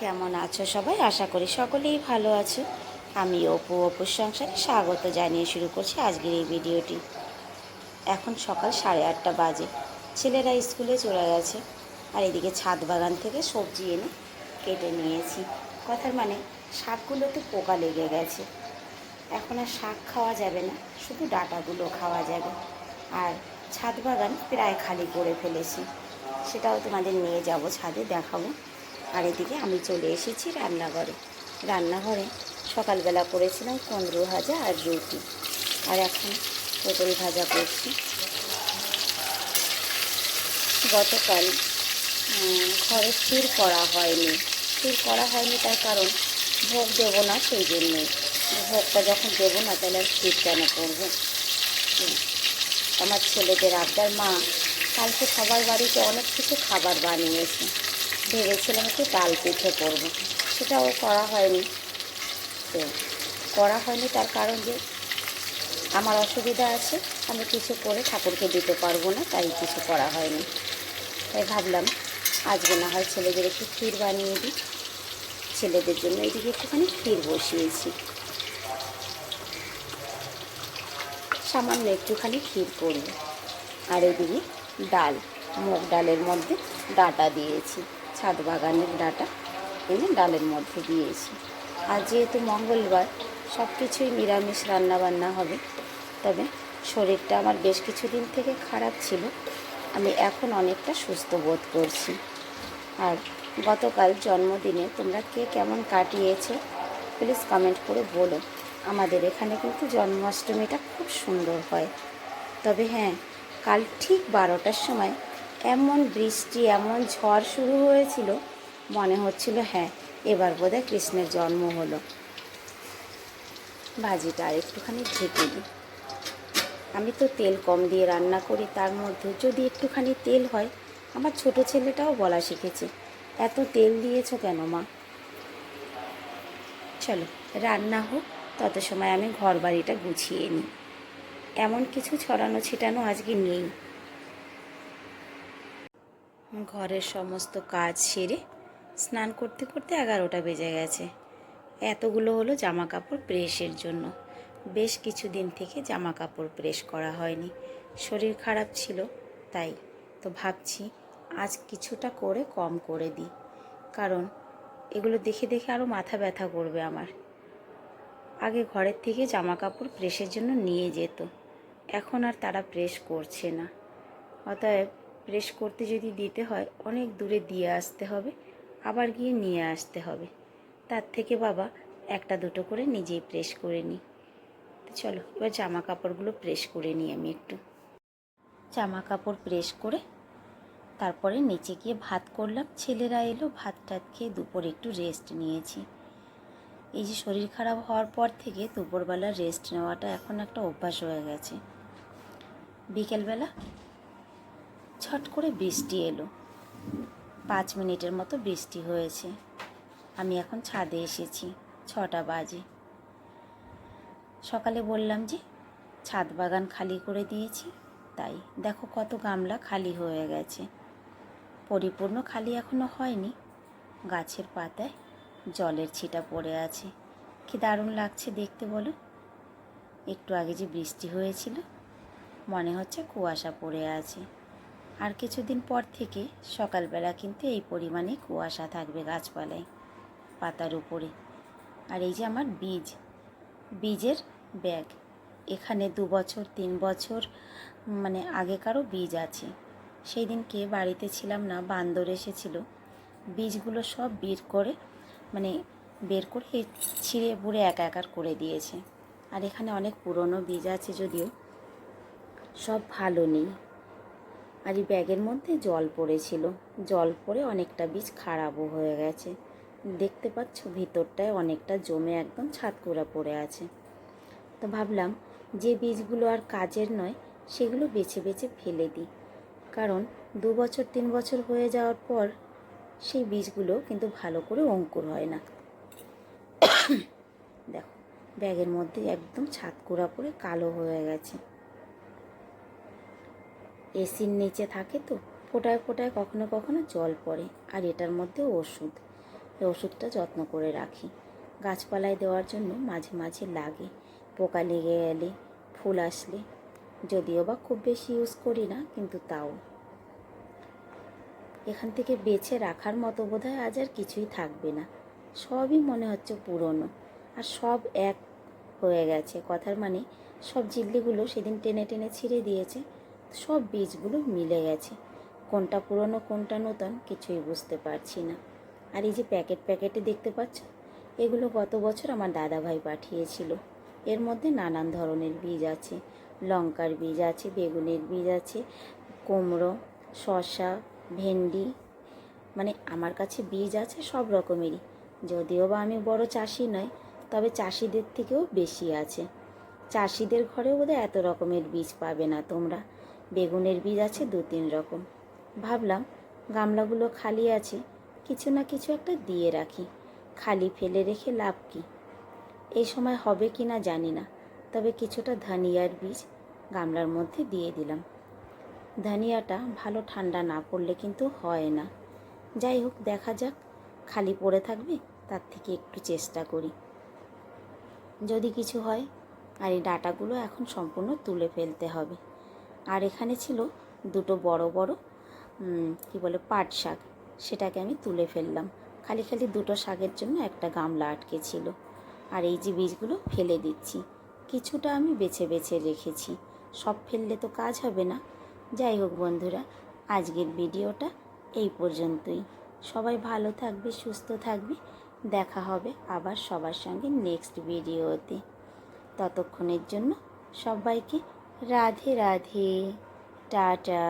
কেমন আছো সবাই? আশা করি সকলেই ভালো আছো। আমি অপু, অপুর সংসারে স্বাগত জানিয়ে শুরু করছি আজকের এই ভিডিওটি। এখন সকাল সাড়ে আটটা বাজে। ছেলেরা স্কুলে চলে গেছে। আর এদিকে ছাদ বাগান থেকে সবজি এনে কেটে নিয়েছি। কথার মানে শাকগুলোতে পোকা লেগে গেছে। এখন আর শাক খাওয়া যাবে না, শুধু ডাটাগুলো খাওয়া যাবে। আর ছাদ বাগান প্রায় খালি করে ফেলেছি। সেটাও তোমাদের নিয়ে যাব ছাদে দেখাবো। আর এদিকে আমি চলে এসেছি রান্নাঘরে। রান্নাঘরে সকালবেলা করেছিলাম কুমড়ো ভাজা আর রুটি। আর এখন পটল ভাজা করছি। গতকাল ঘরে স্থির করা হয়নি। স্থির করা হয়নি তার কারণ ভোগ দেবো না সেই জন্যই। ভোগটা যখন দেবো না তাহলে আর স্থির কেন করব? আমার ছেলেদের আবদার, মা কালকে সবার বাড়িতে অনেক কিছু খাবার বানিয়েছে। ভেবেছিলাম একটু ডাল পিঠে করব। সেটাও করা হয়নি। তো করা হয়নি তার কারণ যে আমার অসুবিধা আছে, আমি কিছু করে ঠাকুরকে দিতে পারব না, তাই কিছু করা হয়নি। তাই ভাবলাম আজকে না হয় ছেলেদের একটু ক্ষীর বানিয়ে দিই। ছেলেদের জন্য এদিকে একটুখানি ক্ষীর বসিয়েছি। সামান্য একটুখানি ক্ষীর করব। আর এদিকে ডাল, মুগ ডালের মধ্যে ডাটা দিয়েছি। ছাদ বাগানের ডাটা এনে ডালের মধ্যে দিয়েছি আর যেহেতু মঙ্গলবার সব কিছুই নিরামিষ রান্নাবান্না হবে। তবে শরীরটা আমার বেশ কিছুদিন থেকে খারাপ ছিল। আমি এখন অনেকটা সুস্থ বোধ করছি। আর গতকাল জন্মদিনে তোমরা কে কেমন কাটিয়েছো, প্লিজ কমেন্ট করে বলো। আমাদের এখানে কিন্তু জন্মাষ্টমীটা খুব সুন্দর হয়। তবে হ্যাঁ কাল ঠিক বারোটার সময় এমন বৃষ্টি, এমন ঝড় শুরু হয়েছিল, মনে হচ্ছিল হ্যাঁ এবার বোধহয় কৃষ্ণের জন্ম হলো। ভাজিটা আর একটুখানি ঢেকে দিই। আমি তো তেল কম দিয়ে রান্না করি, তার মধ্যে যদি একটুখানি তেল হয়, আমার ছোট ছেলেটাও বলা শিখেছে, এত তেল দিয়েছ কেন, মা? চলো, রান্না হোক, তত সময় আমি ঘর বাড়িটা গুছিয়ে নিই। এমন কিছু ছড়ানো ছিটানো আজকে নেই। ঘরের সমস্ত কাজ সেরে স্নান করতে করতে এগারোটা বেজে গেছে। এতগুলো হলো জামা কাপড় প্রেসের জন্য। বেশ কিছুদিন থেকে জামা কাপড় প্রেস করা হয়নি। শরীর খারাপ ছিল, তাই তো ভাবছি আজ কিছুটা করে কম করে দিই। কারণ এগুলো দেখে দেখে আরও মাথা ব্যথা করবে আমার। আগে ঘরের থেকে জামা কাপড় প্রেসের জন্য নিয়ে যেত। এখন আর তারা প্রেস করছে না। অতএব প্রেস করতে যদি দিতে হয়, অনেক দূরে দিয়ে আসতে হবে, আবার গিয়ে নিয়ে আসতে হবে। তার থেকে বাবা একটা দুটো করে নিজেই প্রেস করে নিই তো চলো, এবার জামা কাপড়গুলো প্রেস করে নিই আমি একটু। জামা কাপড় প্রেস করে তারপরে নিচে গিয়ে ভাত করলাম। ছেলেরা এলো ভাত টাত খেয়ে দুপুর একটু রেস্ট নিয়েছি। এই যে শরীর খারাপ হওয়ার পর থেকে দুপুরবেলা রেস্ট নেওয়াটা এখন একটা অভ্যাস হয়ে গেছে। বিকেলবেলা ছট করে বৃষ্টি এলো। পাঁচ মিনিটের মতো বৃষ্টি হয়েছে। আমি এখন ছাদে এসেছি, ছটা বাজে। সকালে বললাম যে, ছাদ বাগান খালি করে দিয়েছি, তাই দেখো কত গামলা খালি হয়ে গেছে। পরিপূর্ণ খালি এখনও হয়নি। গাছের পাতায় জলের ছিটা পড়ে আছে। কি দারুণ লাগছে দেখতে বলো। একটু আগে যে বৃষ্টি হয়েছিল, মনে হচ্ছে কুয়াশা পড়ে আছে। আর কিছুদিন পর থেকে সকালবেলা কিন্তু এই পরিমাণে কুয়াশা থাকবে গাছপালায়, পাতার উপরে। আর এই যে আমার বীজ, বীজের ব্যাগ। এখানে দু বছর, তিন বছর মানে আগেকারও বীজ আছে। সেই দিনকে বাড়িতে ছিলাম না, বান্দর এসেছিল। বীজগুলো সব বের করে মানে বের করে ছিঁড়ে বুড়ে একা একার করে দিয়েছে। আর এখানে অনেক পুরনো বীজ আছে যদিও, সব ভালো নেই। আর এই ব্যাগের মধ্যে জল পড়েছিল। জল পড়ে অনেকটা বীজ খারাপও হয়ে গেছে। দেখতে পাচ্ছ ভিতরটায় অনেকটা জমে একদম ছাদকুড়া পড়ে আছে। তো ভাবলাম যে বীজগুলো আর কাজের নয়, সেগুলো বেছে বেছে ফেলে দিই। কারণ দু বছর, তিন বছর হয়ে যাওয়ার পর সেই বীজগুলো কিন্তু ভালো করে অঙ্কুর হয় না। দেখো, ব্যাগের মধ্যে একদম ছাদকুড়া পড়ে কালো হয়ে গেছে। এসির নিচে থাকে তো, ফোটায় ফোটায় কখনো কখনো জল পড়ে, আর এটার মধ্যে ওষুধ। ওষুধটা যত্ন করে রাখি। গাছপালায় দেওয়ার জন্য মাঝে মাঝে লাগে। পোকা লেগে গেলে ফুল আসলে। যদিও বা খুব বেশি ইউজ করি না, কিন্তু তাও। এখান থেকে বেছে রাখার মতো বোধহয় আজ আর কিছুই থাকবে না। সবই মনে হচ্ছে পুরনো, আর সব এক হয়ে গেছে। কথার মানে সব জিল্লিগুলো সেদিন টেনে টেনে ছিঁড়ে দিয়েছে। সব বীজগুলো মিলে গেছে। কোনটা পুরনো, কোনটা নতুন কিছুই বুঝতে পারছি না। আর এই যে প্যাকেট, প্যাকেটে দেখতে পাচ্ছ? এগুলো গত বছর আমার দাদাভাই পাঠিয়েছিল। এর মধ্যে নানান ধরনের বীজ আছে। লঙ্কার বীজ আছে, বেগুনের বীজ আছে, কুমড়ো, শসা, ভেন্ডি মানে আমার কাছে বীজ আছে সব রকমেরই। যদিও বা আমি বড় চাষি নয় তবে চাষিদের থেকেও বেশি আছে। চাষিদের ঘরেও বোধহয় এত রকমের বীজ পাবে না তোমরা। বেগুনের বীজ আছে দু তিন রকম। ভাবলাম, গামলাগুলো খালি আছে, কিছু না কিছু একটা দিয়ে রাখি। খালি ফেলে রেখে লাভ কি? এই সময় হবে কি না জানি না, তবে কিছুটা ধনিয়ার বীজ গামলার মধ্যে দিয়ে দিলাম। ধনিয়াটা ভালো ঠান্ডা না পড়লে কিন্তু হয় না। যাই হোক, দেখা যাক, খালি পড়ে থাকবে, তার থেকে একটু চেষ্টা করি। যদি কিছু হয়, আর এই ডাটাগুলো এখন সম্পূর্ণ তুলে ফেলতে হবে। আর এখানে ছিল দুটো বড় বড় কি বলে, পাট শাক। সেটাকে আমি তুলে ফেললাম। খালি খালি দুটো শাকের জন্য একটা গামলা আটকে ছিল আর এই যে বীজগুলো ফেলে দিচ্ছি। কিছুটা আমি বেছে বেছে রেখেছি। সব ফেললে তো কাজ হবে না। যাই হোক বন্ধুরা, আজকের ভিডিওটা এই পর্যন্তই। সবাই ভালো থাকবে, সুস্থ থাকবে। দেখা হবে আবার সবার সঙ্গে নেক্সট ভিডিওতে। ততক্ষণের জন্য সবাইকে রাধে রাধে টাটা।